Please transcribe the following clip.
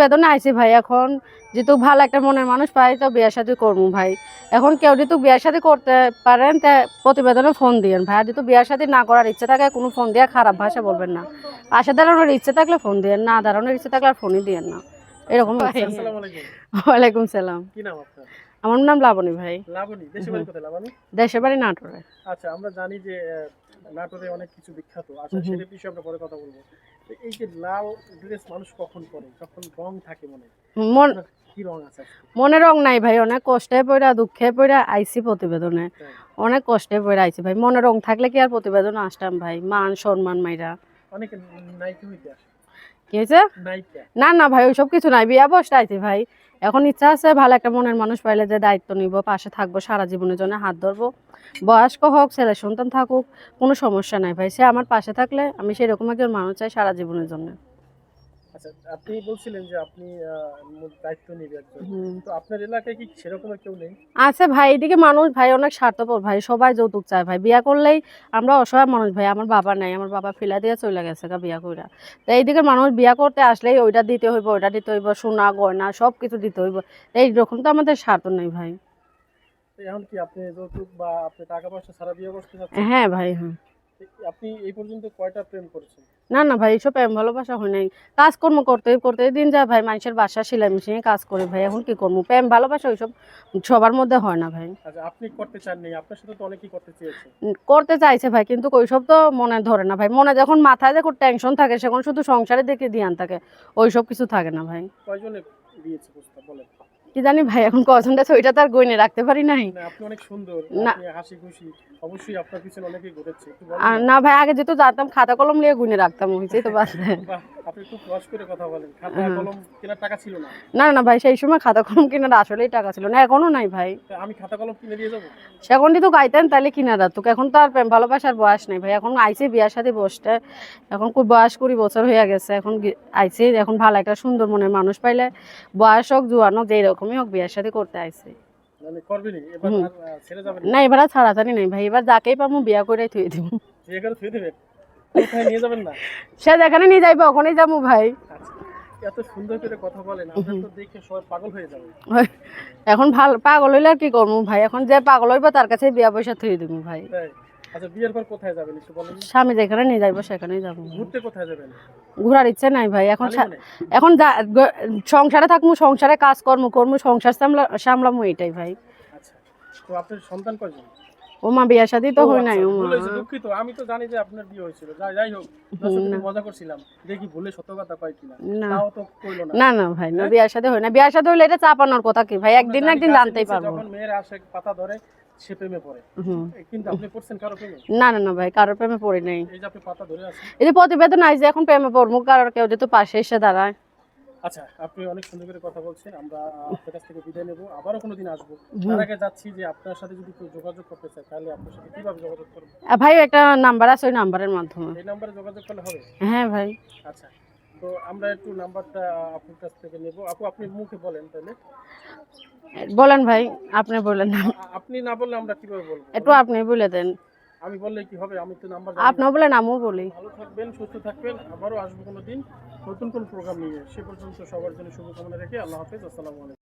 বেদনা আইছি ভাই এখন যেহেতু ভালো একটা মনের মানুষ পাই তো বিয়ের সাথে করব ভাই। এখন কেউ যেহেতু বিয়ের সাথে করতে পারেন তা প্রতিবেদনে ফোন দিয়েন ভাই। আর যেহেতু বিয়ের সাথে না করার ইচ্ছে থাকে কোনো ফোন দিয়ে খারাপ ভাষা বলবেন না। পাশে দাঁড়ানোর ইচ্ছে থাকলে ফোন দিয়েন না দাঁড়ানোর ইচ্ছে থাকলে আর ফোনই দিয়েন না। এরকম ওয়ালাইকুম সালাম। কি নাম আপনার? আমার নাম লাবণী ভাই। দেশের বাড়ি নাটোরে। আচ্ছা আমরা জানি যে নাটোরে অনেক কিছু বিখ্যাত। আচ্ছা সেটা বিষয়ে আমরা পরে কথা বলব। এই যে লাল ড্রেস মানুষ কখন পরে? যখন রং থাকে মনে? মন রং মনে রং নাই ভাই অনেক কষ্টে পড়া দুঃখে পড়া আইসি প্রতিবেদনে। অনেক কষ্টে পড়া আইসি ভাই। মনে রং থাকলে কি আর প্রতিবেদন আসতাম ভাই? মান সম্মান মাইরা। অনেক হইতে আসে। কি হয়েছে? না না ভাই ওইসব কিছু নাই। বিয়া বসতে আইছি ভাই। এখন ইচ্ছা আছে ভালো একটা মনের মানুষ পাইলে যে দায়িত্ব নিব পাশে থাকব সারা জীবনের জন্য হাত ধরবো। বয়স্ক হোক ছেলে সন্তান থাকুক কোনো সমস্যা নাই ভাই। সে আমার পাশে থাকলে আমি সেরকম একজন মানুষ চাই সারা জীবনের জন্য। আচ্ছা আপনি বলছিলেন যে আপনি দায়িত্ব তো আপনার এলাকায় কি সেরকমের কেউ নেই? আছে ভাই এদিকে মানুষ ভাই অনেক স্বার্থপর ভাই সবাই যৌতুক চায় ভাই। বিয়া করলেই আমরা অসহায় মানুষ ভাই আমার বাবা নাই আমার বাবা ফিলা দিয়ে চলে গেছে গা বিয়া কইরা। তো এইদিকে মানুষ বিয়া করতে আসলেই ওইটা দিতে হইব ওইটা দিতে হইব সোনা গয়না সব কিছু দিতে হইব। এইরকম তো আমাদের স্বার্থ নেই ভাই। এখন কি আপনি যৌতুক বা আপনি টাকা পয়সা ছাড়া বিয়ে করতে হ্যাঁ ভাই হ্যাঁ। আপনি এই পর্যন্ত কয়টা প্রেম করেছেন? না না ভাই এসব প্রেম ভালোবাসা হয় নাই। কাজকর্ম করতে করতে দিন যায় ভাই মানুষের বাসা সেলাই মেশিনে কাজ করে ভাই এখন কি করব? প্রেম ভালোবাসা ওইসব সবার মধ্যে হয় না ভাই। আচ্ছা আপনি করতে চাননি আপনার সাথে তো অনেকেই করতে চেয়েছে। করতে চাইছে ভাই কিন্তু ওইসব তো মনে ধরে না ভাই। মনে যখন মাথায় যখন টেনশন থাকে সেখন শুধু সংসারে দেখে ধ্যান থাকে ওইসব কিছু থাকে না ভাই। কয়জনে? দিয়েছে প্রস্তাব বলেন। কি জানি ভাই এখন কজনটা ওইটা তো আর গইনে রাখতে পারি নাই। না আপনি অনেক সুন্দর আপনি হাসি খুশি অবশ্যই আপনার পিছনে অনেকেই ঘুরেছে। না। ভাই আগে যেহেতু জানতাম খাতা কলম নিয়ে গুনে রাখতাম হয়েছে তো বাস হ্যাঁ। না? না ভাই সেই সময় খাতা কলম কেনার আসলেই টাকা ছিল না এখনও নাই ভাই। তা আমি খাতা কলম কিনে দিয়ে যাব? সেখন তো গাইতেন তাহলে কিনা রাখতো এখন তো আর প্রেম ভালোবাসার বয়স নেই ভাই এখন আইসে বিয়ার সাথে এখন খুব বয়স কুড়ি বছর হয়ে গেছে এখন আইসে এখন ভালো একটা সুন্দর মনের মানুষ পাইলে বয়স হোক জুয়ান হোক যেই রকমই হোক বিয়ার সাথে করতে আইসে না? এবার ছাড়াছাড়ি নেই ভাই এবার যাকেই পাবো বিয়া করে থুয়ে দিব? কোথায় নিয়ে যাবেন না? সে যেখানে নিয়ে যাইবো ওখানেই যাব ভাই। আচ্ছা এত সুন্দর করে কথা বলেন তো দেখে সবাই পাগল হয়ে যাবে। এখন ভালো পাগল হইলে আর কি করব ভাই? এখন যে পাগল হইবো তার কাছে বিয়া পয়সা থুয়ে দিব ভাই। আচ্ছা বিয়ের পর কোথায় যাবেন একটু বলেন। স্বামী যেখানে নিয়ে যাইবো সেখানেই যাব ঘুরতে কোথায় যাবেন? ঘোরার ইচ্ছে নাই ভাই। এখন এখন সংসারে থাকব সংসারে কাজ কর্ম করব সংসার সামলা সামলামো এটাই ভাই। আচ্ছা তো আপনার সন্তান কয়জন? ও মা বিয়ার সাথে তো আচ্ছা, নাই ও ভুল দুঃখিত। আমি তো জানি যে আপনার বিয়ে হয়েছিল। যাই যাই হোক মজা করছিলাম। দেখি ভুলে সত্য কথা কয় কিনা। তাও তো কইলো না। না না ভাই না বিয়ার সাথে হই না বিয়ার সাথে হইলে এটা চাপানোর কথা কি ভাই? একদিন না একদিন জানতেই পারব। যখন মেয়েরা আসে পাতা ধরে সে প্রেমে পড়ে। কিন্তু আপনি পড়ছেন কারও প্রেমে? না না না ভাই কারোর প্রেমে পড়ি নাই। এই যে আপনি পাতা ধরে আছেন। এই যে প্রতিবেদন আই যে এখন প্রেমে পড়ব কারোর কেউ যেহেতু পাশে এসে দাঁড়ায়। আচ্ছা আপনি অনেক সুন্দর করে কথা বলছেন আমরা আপনার কাছ থেকে বিদায় নেব আবারও কোনোদিন আসব। হুম। তার আগে যাচ্ছি যে আপনার সাথে যদি কেউ যোগাযোগ করতে চায় তাহলে আপনার সাথে কীভাবে যোগাযোগ করবে? ভাই একটা নাম্বার আছে ওই নাম্বারের মাধ্যমে। এই নাম্বারে যোগাযোগ করলে হবে? হ্যাঁ ভাই। আচ্ছা তো আমরা একটু নাম্বারটা আপনার কাছ থেকে নেব। আপু আপনি মুখে বলেন তাহলে। বলেন ভাই আপনি বলেন। আপনি না বললে আমরা কীভাবে বলব? একটু আপনি বলে দেন। আমি বললে কি হবে? আমি তো নাম্বার আপনি বলেন আমিও বলি। ভালো থাকবেন সুস্থ থাকবেন আবারও আসব কোনো দিন নতুন কোন প্রোগ্রাম নিয়ে সে পর্যন্ত সবার জন্য শুভকামনা রেখে আল্লাহ হাফেজ আসসালামু আলাইকুম।